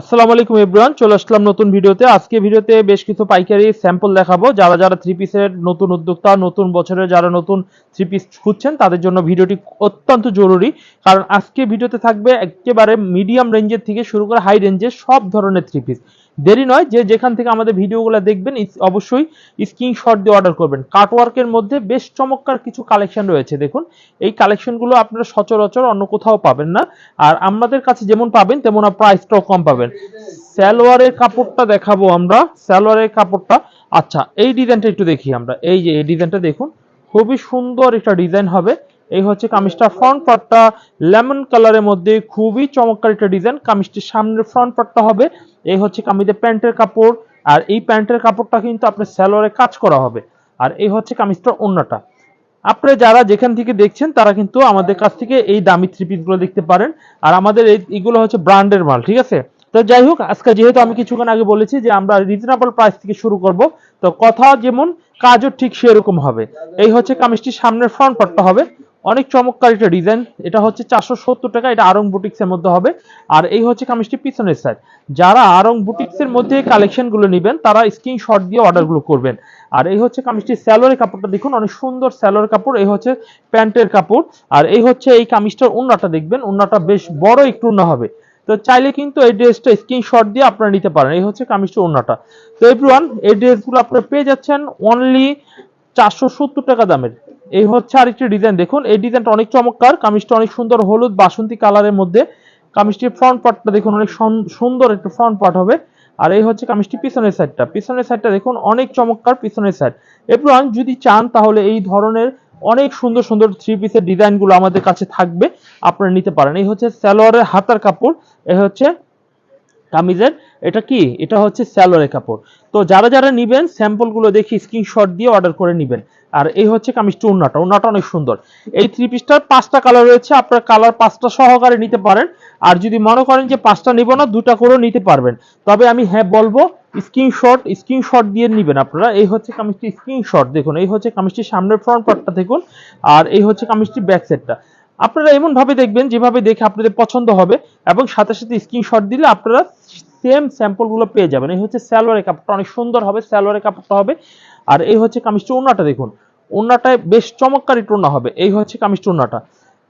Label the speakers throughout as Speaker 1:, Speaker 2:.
Speaker 1: আসসালামু আলাইকুম এভরিওয়ান, চলে আসলাম নতুন ভিডিওতে। আজকে ভিডিওতে বেশ কিছু পাইকারি স্যাম্পল দেখাবো। যারা যারা থ্রি পিসের নতুন উদ্যোক্তা, নতুন বছরে যারা নতুন থ্রি পিস খুঁজছেন, তাদের জন্য ভিডিওটি অত্যন্ত জরুরি। কারণ আজকে ভিডিওতে থাকবে একেবারে মিডিয়াম রেঞ্জের থেকে শুরু করে হাই রেঞ্জের সব ধরনের থ্রি পিস দেরি নয় যে যেখান থেকে আমাদের ভিডিওগুলো দেখবেন অবশ্যই স্ক্রিনশট দিয়ে অর্ডার করবেন। কাটওয়ার্কের মধ্যে বেশ চমৎকার কিছু কালেকশন রয়েছে, দেখুন। এই কালেকশনগুলো আপনারা সচরাচর অন্য কোথাও পাবেন না। আর আমাদের কাছে যেমন পাবেন, তেমন প্রাইসটাও কম পাবেন। সালোয়ারের কাপড়টা দেখাবো আমরা। সালোয়ারের কাপড়টা আচ্ছা এই ডিজাইনটা একটু দেখি আমরা। এই যে, এই ডিজাইনটা দেখুন। খুবই সুন্দর একটা ডিজাইন হবে। এই হচ্ছে কামিজটা ফ্রন্ট পার্টটা লেমন কালারের মধ্যে খুবই চমৎকার একটা ডিজাইন কামিজটির সামনের ফ্রন্ট পার্টটা হবে। এই হচ্ছে কামিজের প্যান্টের কাপড়, আর এই প্যান্টের কাপড়টা কিন্তু আপনার সালোয়ারে কাজ করা হবে। আর এই হচ্ছে কামিজটার অন্যটা আপনারা যারা যেখান থেকে দেখছেন, তারা কিন্তু আমাদের কাছ থেকে এই দামি থ্রি পিসগুলো দেখতে পারেন। আর আমাদের এই এগুলো হচ্ছে ব্র্যান্ডের মাল, ঠিক আছে? তো যাই হোক, আজকে যেহেতু আমি কিছুক্ষণ আগে বলেছি যে আমরা রিজনেবল প্রাইস থেকে শুরু করব, তো কথা যেমন, কাজও ঠিক সেরকম হবে। এই হচ্ছে কামিজটির সামনের ফ্রন্ট পার্টটা হবে। অনেক চমৎকার একটা ডিজাইন। এটা হচ্ছে চারশো সত্তর টাকা, এটা আরং বুটিক্সের মধ্যে হবে। আর এই হচ্ছে কামিজটি পিছনের সাইড যারা আরং বুটিক্সের মধ্যে কালেকশনগুলো নেবেন, তারা স্ক্রিনশট দিয়ে অর্ডারগুলো করবেন। আর এই হচ্ছে কামিজটি স্যালোয়ারের কাপড়টা দেখুন, অনেক সুন্দর স্যালোয়ার কাপড়। এই হচ্ছে প্যান্টের কাপড়। আর এই হচ্ছে এই কামিজটার উন্নাটা দেখবেন, উন্নাটা বেশ বড় একটু উন্না হবে। তো চাইলে কিন্তু এই ড্রেসটা স্ক্রিনশট দিয়ে আপনারা নিতে পারেন। এই হচ্ছে কামিজটার উন্নাটা। তো এভরিওয়ান এই ড্রেসগুলো আপনারা পেয়ে যাচ্ছেন অনলি চারশো সত্তর টাকা দামের। এই হচ্ছে আরেকটি ডিজাইন দেখুন, এই ডিজাইনটা অনেক চমৎকার। কামিজটা অনেক সুন্দর, হলুদ, বাসন্তী কালারের মধ্যে। কামিজটির ফ্রন্ট পার্টটা দেখুন, অনেক সুন্দর একটা ফ্রন্ট পার্ট হবে। আর এই হচ্ছে কামিজটি পিছনের সাইডটা পিছনের সাইডটা দেখুন, অনেক চমৎকার পিছনের সাইড এভরিওয়ান যদি চান, তাহলে এই ধরনের অনেক সুন্দর সুন্দর থ্রি পিসের ডিজাইনগুলো আমাদের কাছে থাকবে। আপনারা নিতে পারেন। এই হচ্ছে স্যালোয়ারের হাতার কাপড়। এই হচ্ছে কামিজের এটা কি? এটা হচ্ছে স্যালোয়ারের কাপড়। তো যারা যারা নিবেন, স্যাম্পলগুলো দেখি, স্ক্রিনশট দিয়ে অর্ডার করে নিবেন। আর এই হচ্ছে কামিজটা উন্নাটা উন্নাটা অনেক সুন্দর। এই থ্রি পিসটার পাঁচটা কালার রয়েছে। আপনার কালার পাঁচটা সহকারে নিতে পারেন। আর যদি মনে করেন যে পাঁচটা নিব না, দুটা করেও নিতে পারবেন। তবে আমি হ্যাঁ বলব, স্ক্রিনশট স্ক্রিনশট দিয়ে নিবেন আপনারা। এই হচ্ছে কামিজটি স্ক্রিনশট। দেখুন, এই হচ্ছে কামিজটির সামনের ফ্রন্ট পার্টটা দেখুন। আর এই হচ্ছে কামিজটি ব্যাক সাইডটা আপনারা এমন ভাবে দেখবেন, যেভাবে দেখে আপনাদের পছন্দ হবে এবং সাথে সাথে স্ক্রিনশট দিলে আপনারা সেম স্যাম্পলগুলো পেয়ে যাবেন। এই হচ্ছে সালোয়ারের কাপড়টা অনেক সুন্দর হবে সালোয়ারের কাপড়টা হবে। আর এই হচ্ছে কামিজটা ওনাটা দেখুন। ওনাটায় বেশ চমৎকার ওনা হবে। এই হচ্ছে কামিজটা ওনাটা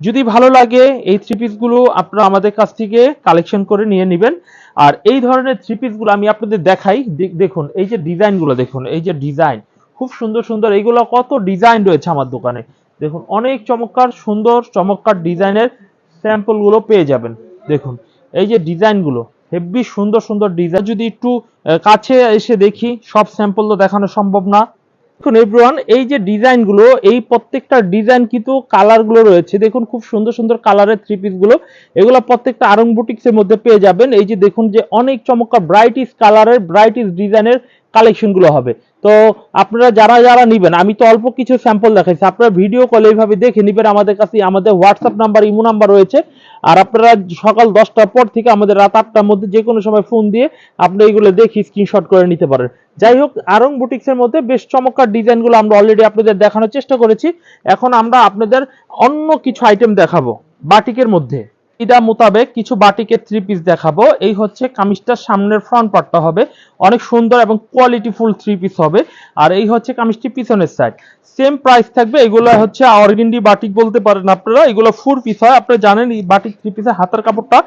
Speaker 1: যদি ভালো লাগে, এই থ্রি পিসগুলো আপনারা আমাদের কাছ থেকে কালেকশন করে নিয়ে নেবেন। আর এই ধরনের থ্রি পিসগুলো আমি আপনাদের দেখাই। দেখুন, এই যে ডিজাইনগুলো দেখুন, এই যে ডিজাইন খুব সুন্দর সুন্দর। এইগুলো কত ডিজাইন রয়েছে আমার দোকানে। দেখুন, অনেক চমৎকার, সুন্দর, চমৎকার ডিজাইনের স্যাম্পলগুলো পেয়ে যাবেন। দেখুন, এই যে ডিজাইনগুলো হেভি সুন্দর সুন্দর ডিজাইন যদি একটু কাছে এসে দেখি, সব স্যাম্পল তো দেখানো সম্ভব না। দেখুন এভরিওয়ান এই যে ডিজাইনগুলো এই প্রত্যেকটা ডিজাইন কিন্তু কালারগুলো রয়েছে। দেখুন খুব সুন্দর সুন্দর কালারের থ্রি পিসগুলো এগুলো প্রত্যেকটা আরং বুটিক্সের মধ্যে পেয়ে যাবেন। এই যে দেখুন যে অনেক চমৎকার ব্রাইটিস কালারের ব্রাইটিস ডিজাইনের কালেকশনগুলো হবে। তো আপনারা যারা যারা নিবেন, আমি তো অল্প কিছু স্যাম্পল দেখাইছি, আপনারা ভিডিও কল এইভাবে দেখে নিবেন আমাদের কাছে, আমাদের হোয়াটসঅ্যাপ নাম্বার ইমো নাম্বার রয়েছে। আর আপনারা সকাল দশটার পর থেকে আমাদের রাত আটটার মধ্যে যে কোনো সময় ফোন দিয়ে আপনি এইগুলো দেখি স্ক্রিনশট করে নিতে পারেন। যাই হোক, আরং বুটিক্সের মধ্যে বেশ চমৎকার ডিজাইনগুলো আমরা অলরেডি আপনাদের দেখানোর চেষ্টা করেছি। এখন আমরা আপনাদের অন্য কিছু আইটেম দেখাবো, বাটিকের মধ্যে। ইদা মোতাবেক কিছু বাটিকের থ্রি পিস দেখাবো। এই হচ্ছে কামিজটার সামনের ফ্রন্ট পার্টটা হবে। অনেক সুন্দর এবং কোয়ালিটি ফুল থ্রি পিস হবে। আর এই হচ্ছে কামিজটি পিছনের সাইড সেম প্রাইস থাকবে। এগুলো হচ্ছে অর্গেন্ডি বাটিক বলতে পারেন আপনারা। এগুলো ফুল পিস হয়। আপনারা জানেন এই বাটিক থ্রি পিসের হাতের কাপড়টা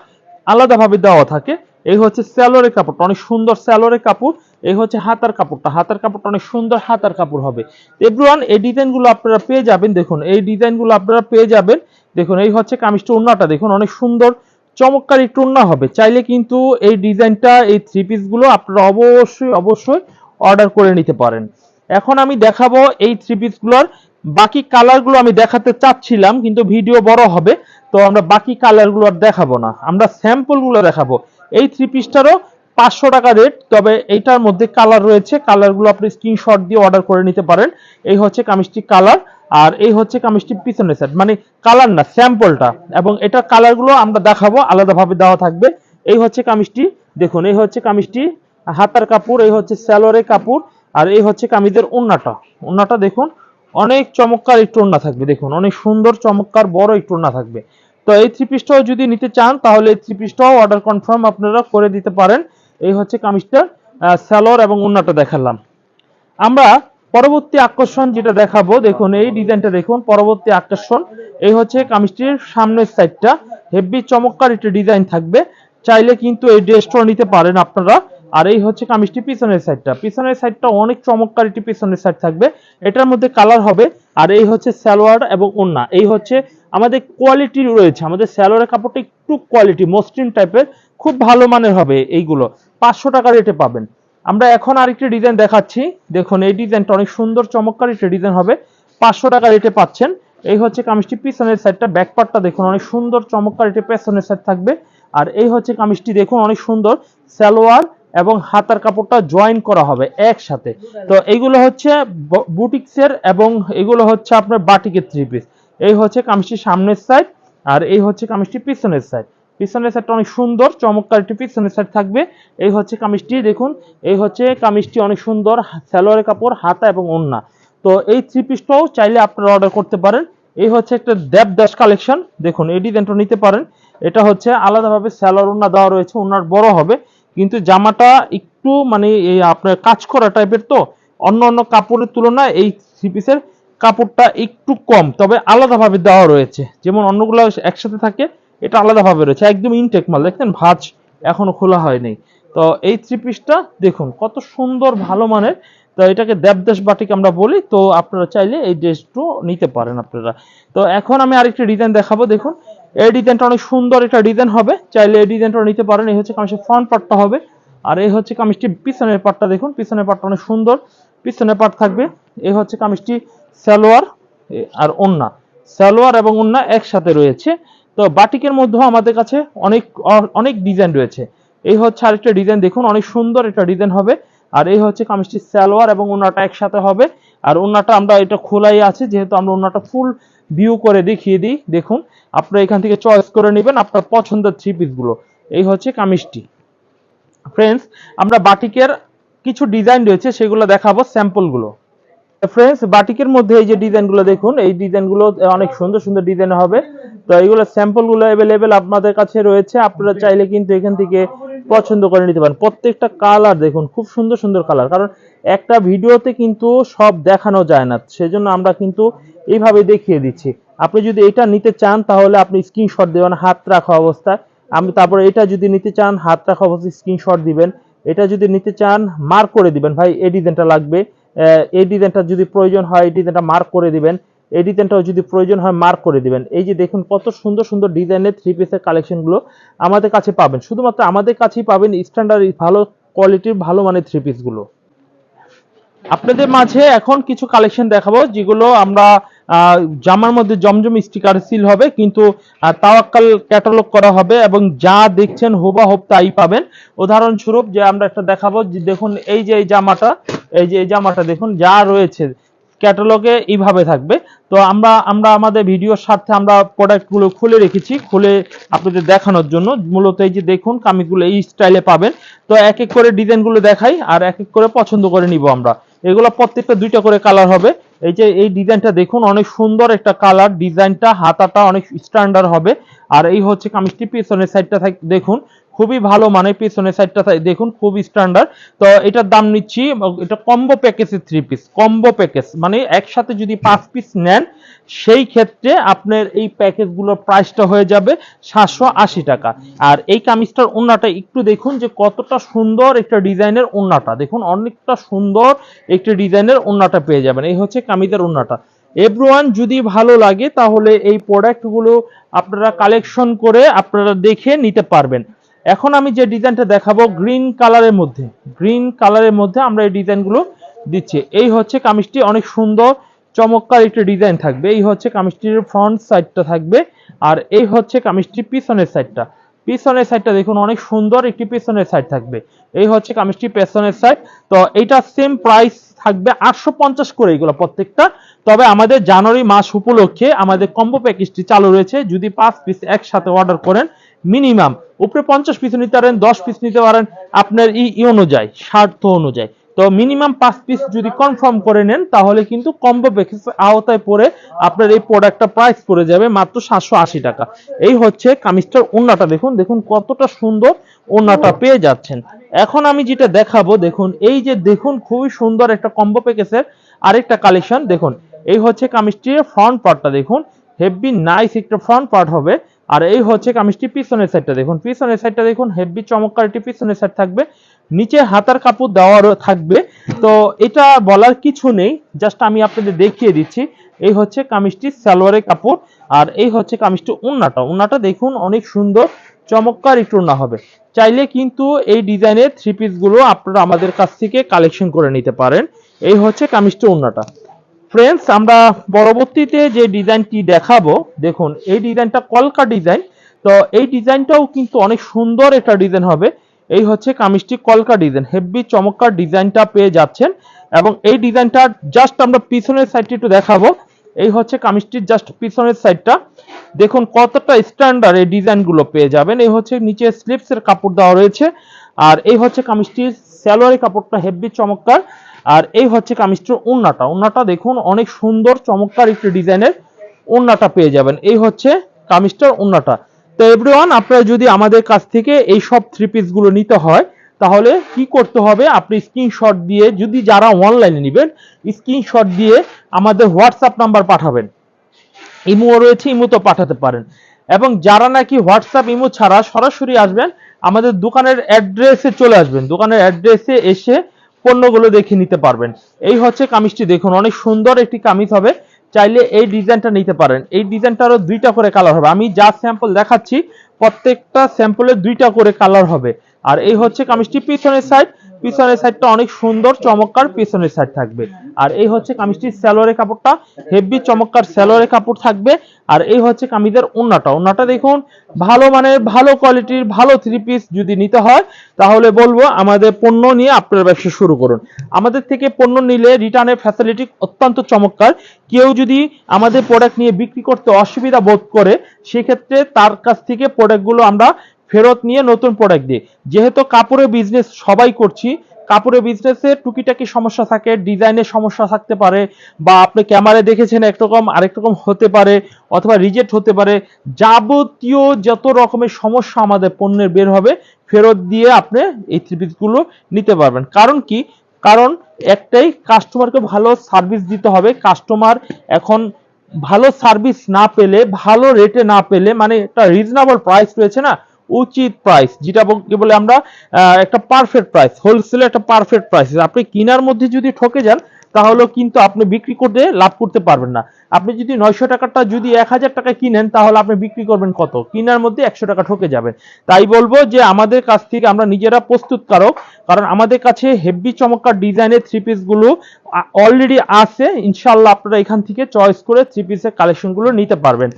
Speaker 1: আলাদাভাবে দেওয়া থাকে। এই হচ্ছে স্যালোরের কাপড়টা। অনেক সুন্দর স্যালোরের কাপড়। এই হচ্ছে হাতার কাপড়টা। হাতার কাপড়টা অনেক সুন্দর হাতার কাপড় হবে। এভরিওয়ান, এই ডিজাইনগুলো আপনারা পেয়ে যাবেন। দেখুন, এই ডিজাইনগুলো আপনারা পেয়ে যাবেন। দেখুন, এই হচ্ছে কামিজটা উন্নাটা দেখুন, অনেক সুন্দর, চমৎকার একটু উন্না হবে। চাইলে কিন্তু এই ডিজাইনটা, এই থ্রি পিসগুলো আপনারা অবশ্যই অবশ্যই অর্ডার করে নিতে পারেন। এখন আমি দেখাবো এই থ্রি পিসগুলোর বাকি কালারগুলো আমি দেখাতে চাচ্ছিলাম, কিন্তু ভিডিও বড় হবে, তো আমরা বাকি কালারগুলো আর দেখাবো না। আমরা স্যাম্পলগুলো দেখাবো। এই থ্রি পিসটারও পাঁচশো টাকা রেট তবে এইটার মধ্যে কালার রয়েছে। কালারগুলো আপনি স্ক্রিনশট দিয়ে অর্ডার করে নিতে পারেন। এই হচ্ছে কামিজটি কালার আর এই হচ্ছে কামিজটি পিছনের সাইড মানে কালার না স্যাম্পলটা এবং এটার কালারগুলো আমরা দেখাবো, আলাদাভাবে দেওয়া থাকবে। এই হচ্ছে কামিজটি দেখুন, এই হচ্ছে কামিজটি হাতার কাপড়, এই হচ্ছে স্যালোরের কাপড়, আর এই হচ্ছে কামিজের ওন্নাটা ওন্নাটা দেখুন, অনেক চমৎকার একটু ওন্না থাকবে, দেখুন, অনেক সুন্দর, চমৎকার, বড় একটু ওন্না থাকবে। তো এই থ্রি পিসটাও যদি নিতে চান, তাহলে এই থ্রি পিসটাও অর্ডার কনফার্ম আপনারা করে দিতে পারেন। এই হচ্ছে কামিজটার স্যালোর এবং উন্নাটা দেখালাম। আমরা পরবর্তী আকর্ষণ যেটা দেখাবো, দেখুন, এই ডিজাইনটা দেখুন, পরবর্তী আকর্ষণ, এই হচ্ছে কামিজটির সামনের সাইডটা হেভি চমৎকার একটা ডিজাইন থাকবে। চাইলে কিন্তু এই ড্রেসটা নিতে পারেন আপনারা। আর এই হচ্ছে কামিজটি পিছনের সাইডটা পিছনের সাইডটা অনেক চমৎকার একটি পিছনের সাইড থাকবে। এটার মধ্যে কালার হবে। আর এই হচ্ছে সালোয়ার এবং ওন্না এই হচ্ছে আমাদের কোয়ালিটি রয়েছে। আমাদের সালোয়ারের কাপড়টা একটু কোয়ালিটি মসৃণ টাইপের খুব ভালো মানের হবে এইগুলো। পাঁচশো টাকা রেটে পাবেন। আমরা এখন আরেকটি ডিজাইন দেখাচ্ছি। দেখুন, এই ডিজাইনটা অনেক সুন্দর, চমৎকার একটা ডিজাইন হবে। পাঁচশো টাকা রেটে পাচ্ছেন। এই হচ্ছে কামিজটি, পিছনের সাইডটা ব্যাক পার্টটা দেখুন, অনেক সুন্দর, চমৎকার এটা পেছনের সাইড থাকবে। আর এই হচ্ছে কামিজটি, দেখুন, অনেক সুন্দর। সালোয়ার এবং হাতার কাপড়টা জয়েন করা হবে একসাথে। তো এইগুলো হচ্ছে বুটিক্সের এবং এগুলো হচ্ছে আপনার বাটিকের থ্রি পিস এই হচ্ছে কামিজটি সামনের সাইড আর এই হচ্ছে কামিজটি পিছনের সাইড পিছনের সাইডটা অনেক সুন্দর, চমৎকার একটি পিছনের সাইড থাকবে। এই হচ্ছে কামিজটি, দেখুন, এই হচ্ছে কামিজটি অনেক সুন্দর, সালোয়ারের কাপড়, হাতা এবং ওন্না তো এই থ্রি পিসটাও চাইলে আপনারা অর্ডার করতে পারেন। এই হচ্ছে একটা দেবদাস কালেকশন দেখুন, এই ডিজাইনটা নিতে পারেন। এটা হচ্ছে আলাদাভাবে স্যালোয়ার ওন্না দেওয়া রয়েছে ওনার বড় হবে। কিন্তু জামাটা একটু মানে এই আপনার কাজ করা টাইপের তো, অন্য অন্য কাপড়ের তুলনায় এই থ্রি পিসের কাপড়টা একটু কম, তবে আলাদাভাবে দেওয়া রয়েছে। যেমন অন্যগুলো একসাথে থাকে এটা আলাদাভাবে রয়েছে, একদম ইনটেক মাল। দেখছেন, ভাঁজ এখনও খোলা হয়নি। তো এই থ্রি পিসটা দেখুন, কত সুন্দর, ভালো মানের। তো এটাকে দেবদেশ বাটিক আমরা বলি, তো আপনারা চাইলে এই ড্রেসটা নিতে পারেন আপনারা। তো এখন আমি আরেকটি ডিজাইন দেখাবো, দেখুন। এই ডিজাইনটা অনেক সুন্দর একটা ডিজাইন হবে। চাইলে এই ডিজাইনটা নিতে পারেন। এই হচ্ছে কামিজের ফ্রন্ট পার্টটা হবে। আর এই হচ্ছে কামিজটি পিছনের পার্টটা দেখুন, পিছনের পার্টটা অনেক সুন্দর। পিছনের পার্ট থাকবে, এই হচ্ছে কামিজটি সালোয়ার আর ওন্না। সালোয়ার এবং ওন্না একসাথে রয়েছে। তো বাটিকের মধ্যেও আমাদের কাছে অনেক অনেক ডিজাইন রয়েছে। এই হচ্ছে আরেকটা ডিজাইন দেখুন অনেক সুন্দর একটা ডিজাইন হবে। আর এই হচ্ছে কামিজটি সালোয়ার এবং ওন্নাটা একসাথে হবে। আর ওন্নাটা আমরা এটা খোলাই আছে, যেহেতু আমরা ওন্নাটা ফুল ভিউ করে দেখিয়ে দিই। দেখুন, আপনারা এখান থেকে চয়েস করে নেবেন আপনার পছন্দের থ্রি পিসগুলো এই হচ্ছে কামিজটি। ফ্রেন্ডস আমরা বাটিকের কিছু ডিজাইন রয়েছে, সেগুলো দেখাবো স্যাম্পলগুলো ফ্রেন্ডস বাটিকের মধ্যে এই যে ডিজাইনগুলো দেখুন, এই ডিজাইনগুলো অনেক সুন্দর সুন্দর ডিজাইন হবে। তো এইগুলো স্যাম্পলগুলো অ্যাভেলেবেল আপনাদের কাছে রয়েছে। আপনারা চাইলে কিন্তু এখান থেকে পছন্দ করে নিতে পারেন। প্রত্যেকটা কালার দেখুন খুব সুন্দর সুন্দর কালার কারণ একটা ভিডিওতে কিন্তু সব দেখানো যায় না। সেজন্য আমরা কিন্তু এইভাবে দেখিয়ে দিচ্ছি। আপনি যদি এটা নিতে চান তাহলে আপনি স্ক্রিনশট দেবেন হাত রাখা অবস্থায়। আমি তারপরে এটা যদি নিতে চান হাত রাখা অবস্থায় স্ক্রিনশট দিবেন। এটা যদি নিতে চান মার্ক করে দিবেন। ভাই এই ডিজাইনটা লাগবে। এই ডিজাইনটা যদি প্রয়োজন হয় এই ডিজাইনটা মার্ক করে দিবেন। এই ডিজাইনটাও যদি প্রয়োজন হয় মার্ক করে দিবেন। এই যে দেখুন, কত সুন্দর সুন্দর ডিজাইনের থ্রি পিসের কালেকশনগুলো আমাদের কাছে পাবেন। শুধুমাত্র আমাদের কাছেই পাবেন স্ট্যান্ডার্ড ভালো কোয়ালিটির ভালো মানের থ্রি পিসগুলো আপনাদের মাঝে এখন কিছু কালেকশন দেখাবো, যেগুলো আমরা জামার মধ্যে জমজম স্টিকার সিল হবে, কিন্তু তাওয়াক্কাল ক্যাটালগ করা হবে এবং যা দেখছেন হুবাহুব তাই পাবেন। উদাহরণস্বরূপ যে আমরা একটা দেখাবো, যে দেখুন, এই যে এই জামাটা, এই যে এই জামাটা দেখুন, যা রয়েছে ক্যাটালগে এইভাবে থাকবে। তো আমরা আমরা আমাদের ভিডিওর স্বার্থে আমরা প্রোডাক্টগুলো খুলে রেখেছি, খুলে আপনাদের দেখানোর জন্য। মূলত এই যে দেখুন, কামিজগুলো এই স্টাইলে পাবেন। তো এক এক করে ডিজাইনগুলো দেখাই, আর এক এক করে পছন্দ করে নিব আমরা। এগুলো প্রত্যেকটা দুইটা করে কালার হবে। এই যে, এই ডিজাইনটা দেখুন, অনেক সুন্দর একটা কালার ডিজাইনটা, হাতাটা অনেক স্ট্যান্ডার্ড হবে। আর এই হচ্ছে কামিজটি, পিছনের সাইডটা দেখুন। খুবই ভালো মানে পিছনের সাইডটা দেখুন খুব স্ট্যান্ডার্ড তো এটার দাম নিচ্ছি, এটা কম্বো প্যাকেজের থ্রি পিস কম্বো প্যাকেজ মানে একসাথে যদি পাঁচ পিস নেন, সেই ক্ষেত্রে আপনার এই প্যাকেজগুলোর প্রাইসটা হয়ে যাবে সাতশো আশি টাকা। আর এই কামিজটার ওন্নাটা একটু দেখুন যে কতটা সুন্দর একটা ডিজাইনের ওন্নাটা। দেখুন, অনেকটা সুন্দর একটি ডিজাইনের ওন্নাটা পেয়ে যাবেন। এই হচ্ছে কামিজের ওন্নাটা। এভরিওয়ান যদি ভালো লাগে, তাহলে এই প্রোডাক্টগুলো আপনারা কালেকশন করে আপনারা দেখে নিতে পারবেন। এখন আমি যে ডিজাইনটা দেখাবো গ্রিন কালারের মধ্যে, গ্রিন কালারের মধ্যে আমরা এই ডিজাইনগুলো দিচ্ছি। এই হচ্ছে কামিজটি, অনেক সুন্দর, চমৎকার একটি ডিজাইন থাকবে। এই হচ্ছে কামিজটির ফ্রন্ট সাইডটা থাকবে আর এই হচ্ছে কামিজটির পিছনের সাইডটা। পিছনের সাইডটা দেখুন, অনেক সুন্দর একটি পিছনের সাইড থাকবে। এই হচ্ছে কামিজটি পেছনের সাইড। তো এইটা সেম প্রাইস থাকবে আটশো পঞ্চাশ করে এগুলো প্রত্যেকটা। তবে আমাদের জানুয়ারি মাস উপলক্ষে আমাদের কম্বো প্যাকেজটি চালু রয়েছে। যদি পাঁচ পিস একসাথে অর্ডার করেন মিনিমাম। উপরে পঞ্চাশ পিস নিতে পারেন, দশ পিস নিতে পারেন, আপনার ই অনুযায়ী, স্বার্থ অনুযায়ী। তো মিনিমাম পাঁচ পিস যদি কনফার্ম করে নেন, তাহলে কিন্তু কম্বো প্যাকেজ আওতায় পড়ে আপনার এই প্রোডাক্টটা প্রাইস পড়ে যাবে মাত্র সাতশো আশি টাকা। এই হচ্ছে কামিজটার ওন্নাটা দেখুন দেখুন কতটা সুন্দর ওন্নাটা পেয়ে যাচ্ছেন। এখন আমি যেটা দেখাবো, দেখুন, এই যে দেখুন খুবই সুন্দর একটা কম্বো প্যাকেজের আরেকটা কালেকশন দেখুন, এই হচ্ছে কামিজটির ফ্রন্ট পার্টটা দেখুন হেভি নাইস একটা ফ্রন্ট পার্ট হবে। আর এই হচ্ছে কামিজটি পিছনের সাইডটা দেখুন। পিছনের সাইডটা দেখুন, হেভি চমৎকার একটি পিছনের সাইড থাকবে। নিচে হাতার কাপড় দেওয়ারও থাকবে। তো এটা বলার কিছু নেই জাস্ট আমি আপনাদের দেখিয়ে দিচ্ছি। এই হচ্ছে কামিজটি সালোয়ারের কাপড়, আর এই হচ্ছে কামিজটি উন্নাটা। উন্নাটা দেখুন, অনেক সুন্দর, চমৎকার একটু উন্না হবে। চাইলে কিন্তু এই ডিজাইনের থ্রি পিসগুলো আপনারা আমাদের কাছ থেকে কালেকশন করে নিতে পারেন। এই হচ্ছে কামিজটি উন্নাটা। ফ্রেন্ডস আমরা পরবর্তীতে যে ডিজাইনটি দেখাবো, দেখুন, এই ডিজাইনটা কলকা ডিজাইন। তো এই ডিজাইনটাও কিন্তু অনেক সুন্দর একটা ডিজাইন হবে। এই হচ্ছে কামিজটি কলকা ডিজাইন। হেভি চমৎকার ডিজাইনটা পেয়ে যাচ্ছেন। এবং এই ডিজাইনটা জাস্ট আমরা পিছনের সাইডটি একটু দেখাবো। এই হচ্ছে কামিজটির জাস্ট পিছনের সাইডটা দেখুন, কতটা স্ট্যান্ডার্ড এই ডিজাইনগুলো পেয়ে যাবেন। এই হচ্ছে নিচে স্লিপসের কাপড় দেওয়া রয়েছে। আর এই হচ্ছে কামিজটির স্যালোয়ারি কাপড়টা হেভি চমৎকার। আর এই হচ্ছে কামিজটির উন্নাটা উন্নাটা দেখুন, অনেক সুন্দর, চমৎকার একটি ডিজাইনের উন্নাটা পেয়ে যাবেন। এই হচ্ছে কামিজটার উন্নাটা তো এভরিওয়ান আপনারা যদি আমাদের কাছ থেকে এই সব থ্রি পিসগুলো নিতে হয়, তাহলে কি করতে হবে? আপনি স্ক্রিনশট দিয়ে, যদি যারা অনলাইনে নেবেন স্ক্রিনশট দিয়ে আমাদের হোয়াটসঅ্যাপ নাম্বার পাঠাবেন। ইমো রয়েছে ইমোতে পাঠাতে পারেন। এবং যারা নাকি হোয়াটসঅ্যাপ ইমো ছাড়া সরাসরি আসবেন, আমাদের দোকানের অ্যাড্রেসে চলে আসবেন। দোকানের অ্যাড্রেসে এসে পণ্যগুলো দেখে নিতে পারবেন। এই হচ্ছে কামিজটি দেখুন, অনেক সুন্দর একটি কামিজ হবে। চাইলে এই ডিজাইনটা নিতে পারেন। এই ডিজাইনটারও দুইটা করে কালার হবে। আমি যা স্যাম্পল দেখাচ্ছি, প্রত্যেকটা স্যাম্পলে দুইটা করে কালার হবে। আর এই হচ্ছে কামিজটি পিছনের সাইড পিছনের সাইডটা অনেক সুন্দর, চমৎকার পিছনের সাইড থাকবে। আর এই হচ্ছে কামিজটির স্যালোয়ারের কাপড়টা হেভি চমৎকার স্যালোয়ারের কাপড় থাকবে। আর এই হচ্ছে কামিজের ওন্নাটা ওন্নাটা দেখুন, ভালো মানের ভালো কোয়ালিটির ভালো থ্রি পিস যদি নিতে হয়, তাহলে বলব আমাদের পণ্য নিয়ে আপনার ব্যবসা শুরু করুন। আমাদের থেকে পণ্য নিলে রিটার্নের ফ্যাসিলিটি অত্যন্ত চমৎকার। কেউ যদি আমাদের প্রোডাক্ট নিয়ে বিক্রি করতে অসুবিধা বোধ করে, সেক্ষেত্রে তার কাছ থেকে প্রোডাক্টগুলো আমরা ফেরত নিয়ে নতুন প্রোডাক্ট দিয়ে। যেহেতু কাপড়ের বিজনেস সবাই করছি, কাপড়ের বিজনেসে টুকিটাকি সমস্যা থাকে ডিজাইনের সমস্যা থাকতে পারে, বা আপনি ক্যামেরায় দেখেছেন একরকম আরেক রকম হতে পারে, অথবা রিজেক্ট হতে পারে, যাবতীয় যত রকমের সমস্যা আমাদের পণ্যের বের হবে, ফেরত দিয়ে আপনি এই থ্রি পিসগুলো নিতে পারবেন। কারণ কি? কারণ একটাই কাস্টমারকে ভালো সার্ভিস দিতে হবে। কাস্টমার এখন ভালো সার্ভিস না পেলে, ভালো রেটে না পেলে মানে একটা রিজনেবল প্রাইস রয়েছে না? উচিত প্রাইস যেটা কি বলে আমরা একটা পারফেক্ট প্রাইস হোলসেলে একটা পারফেক্ট প্রাইস আপনি কিনার মধ্যে যদি ঠকে যান, তাহলে কিন্তু আপনি বিক্রি করতে, লাভ করতে পারবেন না। আপনি যদি নয়শো টাকাটা যদি এক হাজার টাকায় কিনেন, তাহলে আপনি বিক্রি করবেন কত? কিনার মধ্যে একশো টাকা ঠকে যাবেন তাই বলব যে, আমাদের কাছ থেকে আমরা নিজেরা প্রস্তুতকারক, কারণ আমাদের কাছে হেভি চমৎকার ডিজাইনের থ্রি পিসগুলো অলরেডি আছে। ইনশাল্লাহ আপনারা এখান থেকে চয়েস করে থ্রি পিসের কালেকশনগুলো নিতে পারবেন।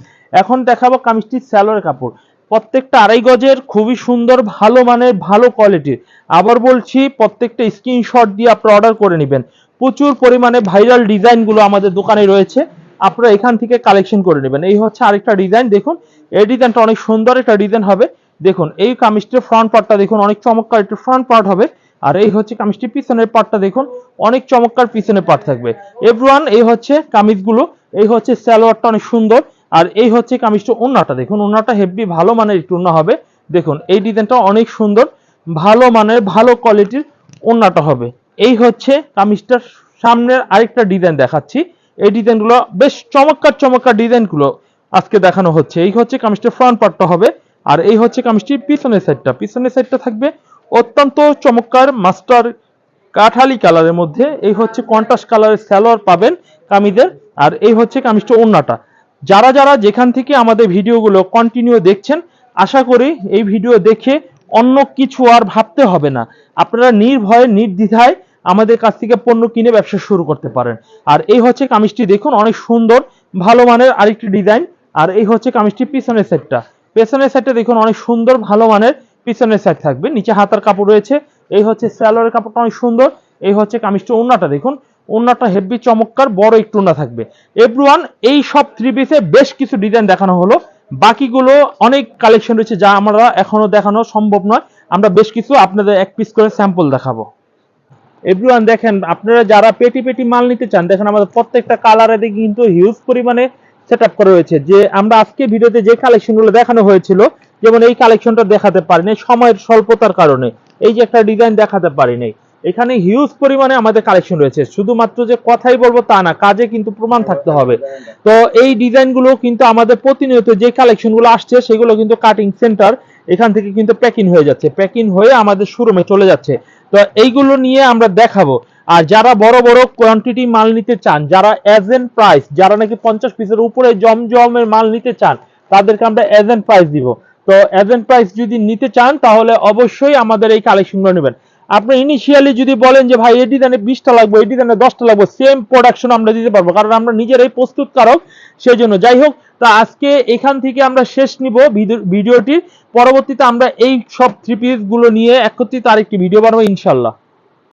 Speaker 1: এখন দেখাবো কামিজটির স্যালোয়ার কাপড়। প্রত্যেকটা আড়াই গজের খুবই সুন্দর, ভালো মানের, ভালো কোয়ালিটির আবার বলছি, প্রত্যেকটা স্ক্রিনশট দিয়ে আপনারা অর্ডার করে নেবেন। প্রচুর পরিমাণে ভাইরাল ডিজাইনগুলো আমাদের দোকানে রয়েছে। আপনারা এখান থেকে কালেকশন করে নেবেন। এই হচ্ছে আরেকটা ডিজাইন দেখুন। এই ডিজাইনটা অনেক সুন্দর একটা ডিজাইন হবে। দেখুন, এই কামিজটির ফ্রন্ট পার্টটা দেখুন, অনেক চমৎকার একটা ফ্রন্ট পার্ট হবে। আর এই হচ্ছে কামিজটির পিছনের পার্টটা দেখুন, অনেক চমৎকার পিছনের পার্ট থাকবে। এভরিওয়ান এই হচ্ছে কামিজগুলো, এই হচ্ছে সালোয়ারটা অনেক সুন্দর। আর এই হচ্ছে কামিজটা ওন্নাটা। দেখুন, ওন্নাটা হেভি ভালো মানের একটু ওন্না হবে। দেখুন, এই ডিজাইনটা অনেক সুন্দর, ভালো মানের, ভালো কোয়ালিটির ওন্নাটা হবে। এই হচ্ছে কামিজটার সামনের আরেকটা ডিজাইন দেখাচ্ছি। এই ডিজাইনগুলো বেশ চমৎকার চমৎকার ডিজাইনগুলো আজকে দেখানো হচ্ছে। এই হচ্ছে কামিজটার ফ্রন্ট পার্টটা হবে, আর এই হচ্ছে কামিজটির পিছনের সাইডটা পিছনের সাইডটা থাকবে অত্যন্ত চমৎকার মাস্টার কাঠালি কালারের মধ্যে। এই হচ্ছে কন্ট্রাস্ট কালারের স্যালোয়ার পাবেন কামিজের, আর এই হচ্ছে কামিজটা ওন্নাটা। যারা যারা যেখান থেকে আমাদের ভিডিওগুলো কন্টিনিউ দেখছেন, আশা করি এই ভিডিও দেখে অন্য কিছু আর ভাবতে হবে না। আপনারা নির্ভয়ে, নির্দ্বিধায় আমাদের কাছ থেকে পণ্য কিনে ব্যবসা শুরু করতে পারেন। আর এই হচ্ছে কামিজটি দেখুন, অনেক সুন্দর, ভালো মানের আরেকটি ডিজাইন। আর এই হচ্ছে কামিজটি পিছনের সেটটা। পেছনের সাইডটা দেখুন, অনেক সুন্দর, ভালো মানের পিছনের সাইড থাকবে। নিচে হাতার কাপড় রয়েছে। এই হচ্ছে স্যালোয়ারের কাপড়টা অনেক সুন্দর। এই হচ্ছে কামিজটা ওন্নাটা দেখুন। ওন্নাটা হেভি চমৎকার, বড় একটু ওন্না থাকবে। এভরিওয়ান এই সব থ্রি পিসে বেশ কিছু ডিজাইন দেখানো হলো। বাকিগুলো অনেক কালেকশন রয়েছে যা আমরা এখনও দেখানো সম্ভব নয়। আমরা বেশ কিছু আপনাদের এক পিস করে স্যাম্পল দেখাবো। এভরিওয়ান দেখেন, আপনারা যারা পেটি পেটি মাল নিতে চান, দেখেন আমাদের প্রত্যেকটা কালারে কিন্তু হিউজ পরিমাণে সেট আপ করা হয়েছে যে আমরা আজকে ভিডিওতে যে কালেকশনগুলো দেখানো হয়েছিল, যেমন এই কালেকশনটা দেখাতে পারিনি, সময়ের স্বল্পতার কারণে। এই যে একটা ডিজাইন দেখাতে পারিনি। এখানে হিউজ পরিমাণে আমাদের কালেকশন রয়েছে। শুধুমাত্র যে কথাই বলব তা না, কাজে কিন্তু প্রমাণ থাকতে হবে। তো এই ডিজাইনগুলো কিন্তু আমাদের প্রতিনিয়ত যে কালেকশনগুলো আসছে, সেগুলো কিন্তু কাটিং সেন্টার এখান থেকে কিন্তু প্যাকিং হয়ে যাচ্ছে। প্যাকিং হয়ে আমাদের শোরুমে চলে যাচ্ছে। তো এইগুলো নিয়ে আমরা দেখাবো। আর যারা বড় বড় কোয়ান্টিটি মাল নিতে চান, যারা এজেন্ট প্রাইস যারা নাকি পঞ্চাশ পিসের উপরে জমজমের মাল নিতে চান, তাদেরকে আমরা এজেন্ট প্রাইস দিব। তো এজেন্ট প্রাইস যদি নিতে চান, তাহলে অবশ্যই আমাদের এই কালেকশনগুলো নেবেন। আপনি ইনিশিয়ালি যদি বলেন যে, ভাই এই ডিজাইনে বিশটা লাগবে, এটি দানে দশটা লাগবে সেম প্রোডাকশন আমরা দিতে পারব। কারণ আমরা নিজেরাই প্রস্তুতকারক সেই জন্য যাই হোক, তা আজকে এখান থেকে আমরা শেষ নিব ভিডিও- ভিডিওটির পরবর্তীতে আমরা এই সব থ্রি পিসগুলো নিয়ে একত্রিত আরেকটি ভিডিও বানাবো ইনশাল্লাহ